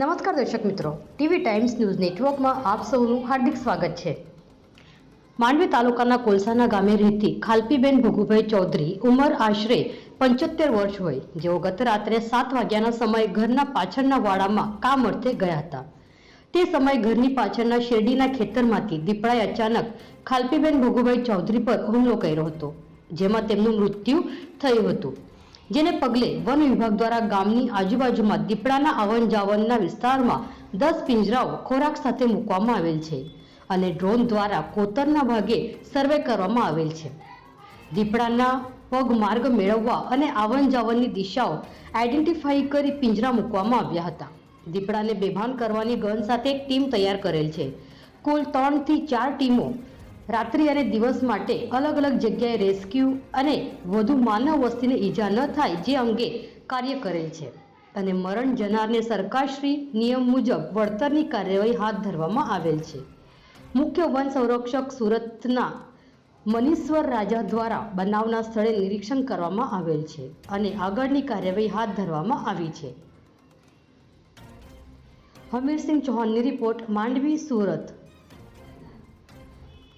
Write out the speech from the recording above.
નમસ્કાર દર્શક મિત્રો. ટીવી ટાઈમ્સ ન્યૂઝ નેટવર્કમાં આપ સૌનું હાર્દિક સ્વાગત છે. માંડવી તાલુકાના કોલસાના ગામે રહેતી ખાલપીબેન ભગુભાઈ ચૌધરી ઉંમર આશરે પંચોતેર વર્ષ હોય. જેઓ ગત રાત્રે સાત વાગ્યાના સમયે ઘરના પાછળના વાડામાં કામ અર્થે ગયા હતા. તે સમયે ઘરની પાછળના શેરડીના ખેતરમાંથી દીપડાએ અચાનક ખાલપીબેન ભગુભાઈ ચૌધરી પર હુમલો કર્યો હતો, જેમાં તેમનું મૃત્યુ થયું હતું. જેને પગલે વન વિભાગ દ્વારા ગામની આજુબાજુમાં દીપડાના આવન જાવનના વિસ્તારમાં દસ પિંજરાઓ ખોરાક સાથે મૂકવામાં આવેલ છે અને ડ્રોન દ્વારા કોતરના ભાગે સર્વે કરવામાં આવેલ છે. દીપડાના પગ માર્ગ મેળવવા અને આવન જાવનની દિશાઓ આઈડેન્ટિફાઈ કરી પિંજરા મૂકવામાં આવ્યા હતા. દીપડાને બેભાન કરવાની ગન સાથે એક ટીમ તૈયાર કરેલ છે. કુલ ત્રણથી ચાર ટીમો રાત્રિ અને દિવસ માટે અલગ અલગ જગ્યાએ રેસ્ક્યુ અને વધુ માનવ વસ્તીને ઈજા ન થાય જે અંગે કાર્ય કરેલ છે. અને મરણ જનારને સરકારશ્રી નિયમ મુજબ વળતરની કાર્યવાહી હાથ ધરવામાં આવેલ છે. મુખ્ય વન સંરક્ષક સુરતના મનીશ્વર રાજા દ્વારા બનાવના સ્થળે નિરીક્ષણ કરવામાં આવેલ છે અને આગળની કાર્યવાહી હાથ ધરવામાં આવી છે. હમીરસિંહ ચૌહાણની રિપોર્ટ માંડવી, સુરત.